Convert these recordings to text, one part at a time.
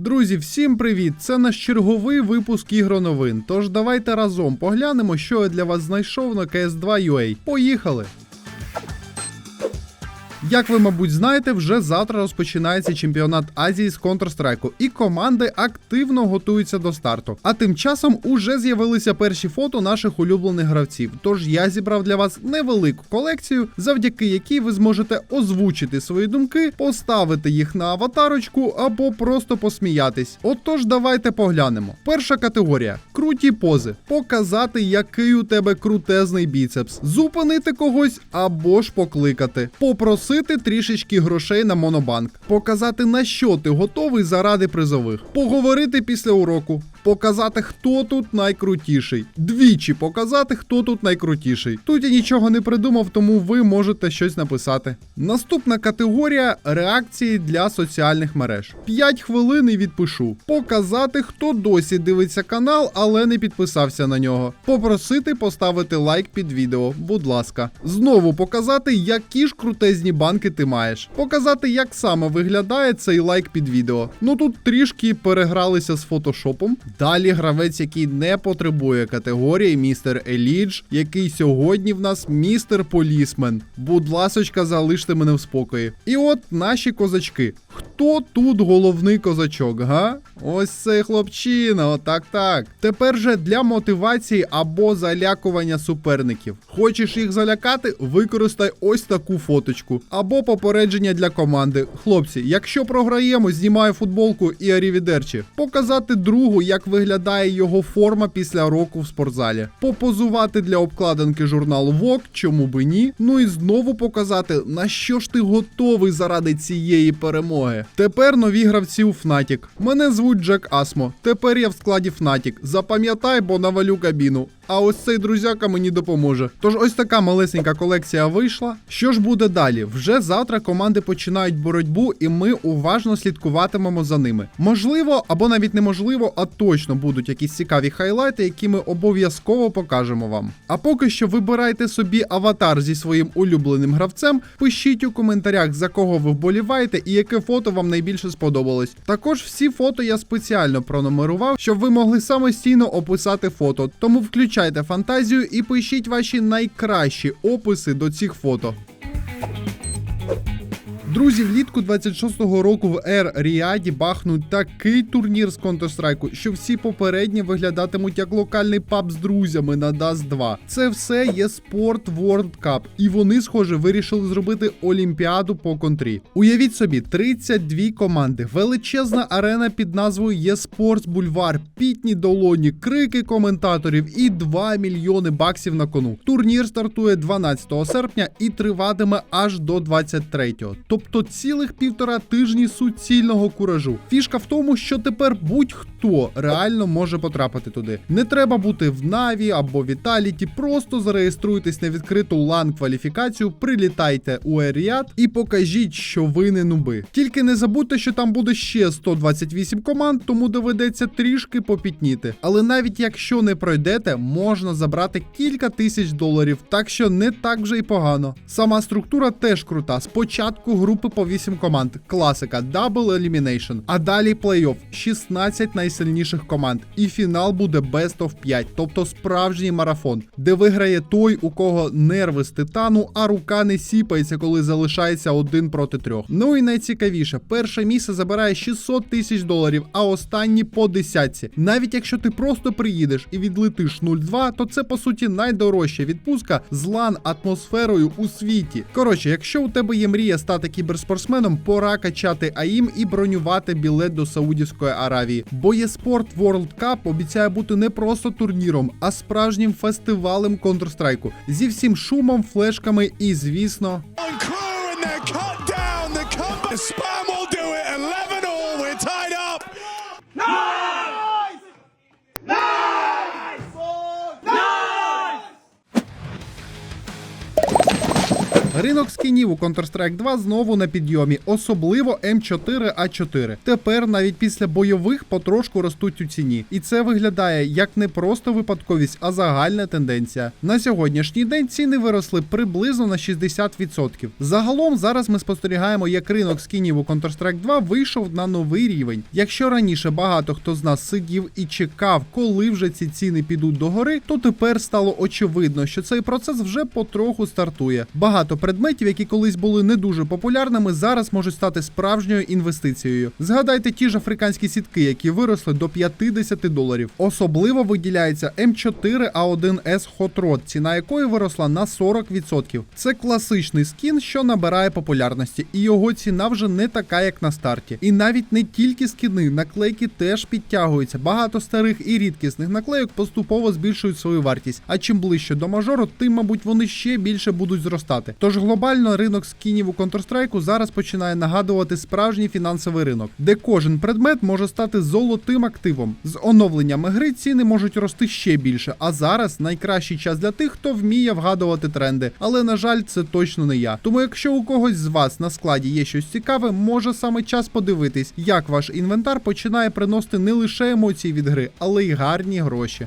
Друзі, всім привіт! Це наш черговий випуск ігроновин. Тож давайте разом поглянемо, що я для вас знайшов на CS2 UA. Поїхали! Як ви, мабуть, знаєте, вже завтра розпочинається чемпіонат Азії з Counter-Strike, і команди активно готуються до старту. А тим часом уже з'явилися перші фото наших улюблених гравців. Тож я зібрав для вас невелику колекцію, завдяки якій ви зможете озвучити свої думки, поставити їх на аватарочку або просто посміятись. Отож, давайте поглянемо. Перша категорія круті пози. Показати, який у тебе крутезний біцепс, зупинити когось або ж покликати, попросити трішечки грошей на монобанк, показати на що ти готовий заради призових, поговорити після уроку. Показати, хто тут найкрутіший. Двічі показати, хто тут найкрутіший. Тут я нічого не придумав, тому ви можете щось написати. Наступна категорія реакції для соціальних мереж. 5 хвилин і відпишу. Показати, хто досі дивиться канал, але не підписався на нього. Попросити поставити лайк під відео, будь ласка. Знову показати, які ж крутезні банки ти маєш. Показати, як саме виглядає цей лайк під відео. Ну тут трішки перегралися з фотошопом. Далі гравець, який не потребує категорії, містер Елідж, який сьогодні в нас містер Полісмен. Будь ласочка, залиште мене в спокої. І от наші козачки. Хто тут головний козачок, га? Ось цей хлопчина, отак так. Тепер же для мотивації або залякування суперників. Хочеш їх залякати? Використай ось таку фоточку. Або попередження для команди. Хлопці, якщо програємо, знімаю футболку і арівідерчі. Показати другу, як виглядає його форма після року в спортзалі. Попозувати для обкладинки журналу Vogue, чому би ні. Ну і знову показати, на що ж ти готовий заради цієї перемоги. Тепер нові гравці у Fnatic. Мене звуть Джек Асмо. Тепер я в складі Fnatic. Запам'ятай, бо навалю кабіну. А ось цей друзяка мені допоможе. Тож ось така малесенька колекція вийшла. Що ж буде далі? Вже завтра команди починають боротьбу, і ми уважно слідкуватимемо за ними. Можливо, або навіть неможливо, а точно будуть якісь цікаві хайлайти, які ми обов'язково покажемо вам. А поки що вибирайте собі аватар зі своїм улюбленим гравцем, пишіть у коментарях, за кого ви вболіваєте і яке фото вам найбільше сподобалось. Також всі фото я спеціально пронумерував, щоб ви могли самостійно описати фото. Тому включайте фантазію і пишіть ваші найкращі описи до цих фото. Друзі, влітку 26-го року в Air Ріаді бахнуть такий турнір з Counter-Strike, що всі попередні виглядатимуть як локальний паб з друзями на Dust 2. Це все є Sport World Cup, і вони, схоже, вирішили зробити Олімпіаду по контрі. Уявіть собі, 32 команди, величезна арена під назвою eSports Бульвар, пітні долоні, крики коментаторів і 2 мільйони баксів на кону. Турнір стартує 12 серпня і триватиме аж до 23-го. Тобто цілих півтора тижні суцільного куражу. Фішка в тому, що тепер будь-хто реально може потрапити туди. Не треба бути в Наві або Віталіті, просто зареєструйтесь на відкриту лан кваліфікацію, прилітайте у Еріат і покажіть, що ви не нуби. Тільки не забудьте, що там буде ще 128 команд, тому доведеться трішки попітніти. Але навіть якщо не пройдете, можна забрати кілька тисяч доларів, так що не так вже й погано. Сама структура теж крута. Спочатку групи по 8 команд, класика, Double Elimination, а далі плей-офф, 16 найсильніших команд. І фінал буде Best of 5, тобто справжній марафон, де виграє той, у кого нерви з титану, а рука не сіпається, коли залишається один проти трьох. Ну і найцікавіше, перше місце забирає 600 тисяч доларів, а останні по десятці. Навіть якщо ти просто приїдеш і відлетиш 0-2, то це по суті найдорожча відпустка з лан атмосферою у світі. Коротше, якщо у тебе є мрія стати кіберспортсменом, пора качати АІМ і бронювати білет до Саудівської Аравії. Бо є спорт World Cup обіцяє бути не просто турніром, а справжнім фестивалем Counter-Strike. зі всім шумом, флешками і, звісно, Ринок скінів у Counter-Strike 2 знову на підйомі, особливо М4А4. Тепер навіть після бойових потрошку ростуть у ціні. І це виглядає як не просто випадковість, а загальна тенденція. На сьогоднішній день ціни виросли приблизно на 60%. Загалом зараз ми спостерігаємо, як ринок скінів у Counter-Strike 2 вийшов на новий рівень. Якщо раніше багато хто з нас сидів і чекав, коли вже ці ціни підуть догори, то тепер стало очевидно, що цей процес вже потроху стартує. Багато предметів, які колись були не дуже популярними, зараз можуть стати справжньою інвестицією. Згадайте ті ж африканські сітки, які виросли до 50 доларів. Особливо виділяється М4А1С Hot Rod, ціна якої виросла на 40%. Це класичний скін, що набирає популярності, і його ціна вже не така, як на старті. І навіть не тільки скіни, наклейки теж підтягуються. Багато старих і рідкісних наклейок поступово збільшують свою вартість. А чим ближче до мажору, тим, мабуть, вони ще більше будуть зростати. Тож глобально ринок скінів у Counter-Strike зараз починає нагадувати справжній фінансовий ринок, де кожен предмет може стати золотим активом. З оновленнями гри ціни можуть рости ще більше. А зараз найкращий час для тих, хто вміє вгадувати тренди. Але на жаль, це точно не я. Тому, якщо у когось з вас на складі є щось цікаве, може саме час подивитись, як ваш інвентар починає приносити не лише емоції від гри, але й гарні гроші.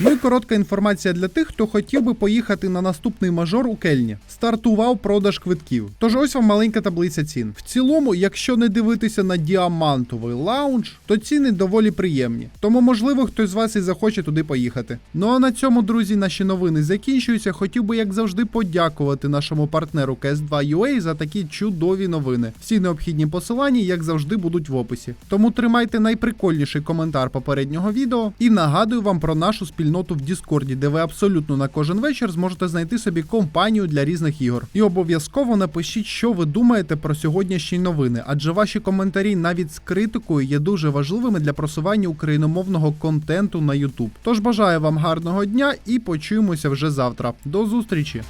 Ну і коротка інформація для тих, хто хотів би поїхати на наступний мажор у Кельні. Стартував продаж квитків. Тож ось вам маленька таблиця цін. В цілому, якщо не дивитися на діамантовий лаунж, то ціни доволі приємні. Тому, можливо, хтось з вас і захоче туди поїхати. Ну а на цьому, друзі, наші новини закінчуються. Хотів би, як завжди, подякувати нашому партнеру CS2UA за такі чудові новини. Всі необхідні посилання, як завжди, будуть в описі. Тому тримайте найприкольніший коментар попереднього відео і нагадую вам про нашу спільноту в Діскорді, де ви абсолютно на кожен вечір зможете знайти собі компанію для різних ігор. І обов'язково напишіть, що ви думаєте про сьогоднішні новини, адже ваші коментарі навіть з критикою є дуже важливими для просування україномовного контенту на YouTube. Тож бажаю вам гарного дня і почуємося вже завтра. До зустрічі!